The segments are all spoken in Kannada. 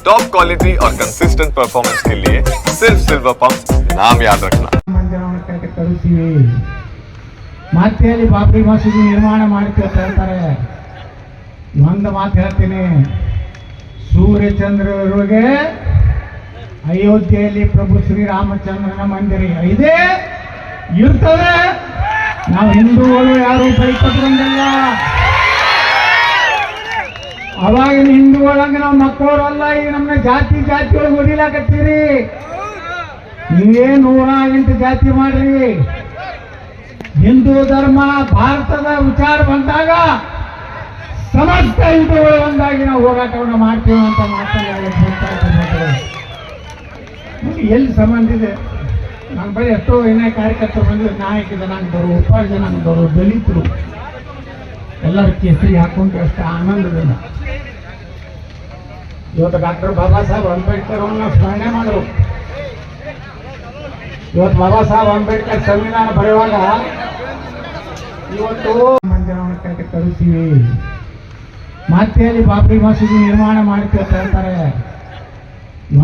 टॉप क्वालिटी और कंसिस्टेंट परफॉर्मेंस के लिए सिर्फ सिल्वर पंप नाम याद रखना ಮಂದಿರವನ್ನು ಕಟ್ಟಿ ಕಳಿಸ್ತೀವಿ ಮತ್ತೆ ಅಲ್ಲಿ ಬಾಬ್ರಿ ಮಸೀದಿ ನಿರ್ಮಾಣ ಮಾಡ್ತೀವಿ ಅಂತ ಹೇಳ್ತಾರೆ ಒಂದು ಮಾತು ಹೇಳ್ತೀನಿ ಸೂರ್ಯಚಂದ್ರರಿಗೆ ಅಯೋಧ್ಯೆಯಲ್ಲಿ ಪ್ರಭು ಶ್ರೀರಾಮಚಂದ್ರನ ಮಂದಿರ ಇದೆ ಇರ್ತದೆ ನಾವು ಹಿಂದೂಗಳು ಯಾರು ಬೈ ಹಿಂದೂಗಳಂಗೆ ನಾವು ಮಕ್ಕಳವರಲ್ಲ ಈಗ ನಮ್ಮ ಜಾತಿ ಜಾತಿ ಒಳಗೆ ಹೊಡಿಲಾಕತ್ತೀರಿ ನೀವೇ ನೂರ ಜಾತಿ ಮಾಡ್ರಿ. ಹಿಂದೂ ಧರ್ಮ, ಭಾರತದ ವಿಚಾರ ಬಂದಾಗ ಸಮಸ್ತ ಹಿಂದೂಗಳು ಒಂದಾಗಿ ನಾವು ಹೋರಾಟವನ್ನು ಮಾಡ್ತೀವಿ ಅಂತ ಮಾತಾಡಿ ಎಲ್ಲಿ ಸಂಬಂಧ ಇದೆ? ನನ್ನ ಬಳಿ ಎಷ್ಟೋ ಏನೇ ಕಾರ್ಯಕರ್ತರು ಬಂದಿದ್ದು ನಾಯಕ ಜನಾಂಗದವರು ಉಪಾರ ಜನಾಂಗದವರು ದಲಿತರು. ಎಲ್ಲರ ಕೇಸರಿ ಹಾಕೊಂಡು ಅಷ್ಟು ಆನಂದದಿಂದ. ಇವತ್ತು ಡಾಕ್ಟರ್ ಬಾಬಾ ಸಾಹೇಬ್ ಅಂಬೇಡ್ಕರ್ ಅವನ್ನ ಸ್ಮರಣೆ ಮಾಡಬೇಕು ಇವತ್ತು ಬಾಬಾ ಸಾಹೇಬ್ ಅಂಬೇಡ್ಕರ್ ಸಂವಿಧಾನ ಬರೆಯುವಾಗ ಇವತ್ತು ಮಂದಿರವನ್ನು ಕಟ್ಟಿ ಮತ್ತೆ ಅಲ್ಲಿ ಬಾಬ್ರಿ ಮಸೀದಿ ನಿರ್ಮಾಣ ಮಾಡ್ತೀವಿ ಅಂತ ಹೇಳ್ತಾರೆ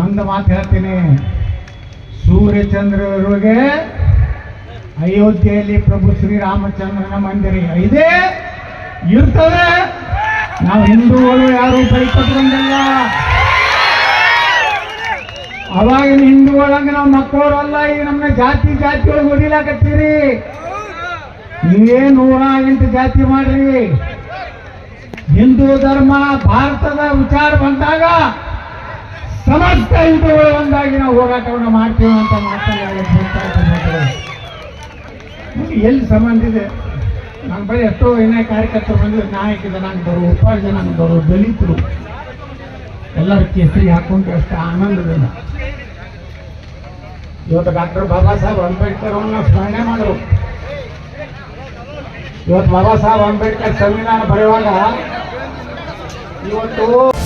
ಒಂದು ಮಾತು ಹೇಳ್ತೀನಿ. ಸೂರ್ಯಚಂದ್ರರಿಗೆ ಅಯೋಧ್ಯೆಯಲ್ಲಿ ಪ್ರಭು ಶ್ರೀರಾಮಚಂದ್ರನ ಮಂದಿರ ಇದೆ ಇರ್ತದೆ. ನಾವು ಹಿಂದೂಗಳು ಯಾರು ಬೈ ಕಟ್ಕೊಂಡಿಲ್ಲ ಅವಾಗಿನ ಹಿಂದೂಗಳಂಗೆ ನಾವು ಮಕ್ಕಳವರಲ್ಲ, ಈಗ ನಮ್ಮ ಜಾತಿ ಜಾತಿ ಒಳಗೆ ಹೊಡಿಲಾಕತ್ತೀರಿ ನೀವೇ ನೂರ ಎಂಟು ಜಾತಿ ಮಾಡ್ರಿ. ಹಿಂದೂ ಧರ್ಮ, ಭಾರತದ ವಿಚಾರ ಬಂದಾಗ ಸಮಸ್ತ ಹಿಂದೂಗಳು ಒಂದಾಗಿ ನಾವು ಹೋರಾಟವನ್ನು ಮಾಡ್ತೀವಿ ಅಂತ ಮಾತಾಡ್ತಾರೆ ಎಲ್ಲಿ ಸಂಬಂಧ ಇದೆ? ನನ್ನ ಬಳಿ ಎಷ್ಟೋ ಇನ್ನೇ ಕಾರ್ಯಕರ್ತರು ಬಂದಿದ್ದು ನಾಯಕ ಜನಾಂಗದವರು ಜನಾಂಗ ಜನಾಂಗದವರು ದಲಿತರು. ಎಲ್ಲರ ಕೇಸರಿ ಹಾಕೊಂಡು ಅಷ್ಟು, ಆನಂದದಿಂದ. ಇವತ್ತು ಡಾಕ್ಟರ್ ಬಾಬಾ ಸಾಹೇಬ್ ಅಂಬೇಡ್ಕರ್ ಅವನ್ನ ಸ್ಮರಣೆ ಮಾಡಬೇಕು ಇವತ್ತು ಬಾಬಾ ಸಾಹೇಬ್ ಅಂಬೇಡ್ಕರ್ ಸಂವಿಧಾನ ಬರೆಯುವಾಗ ಇವತ್ತು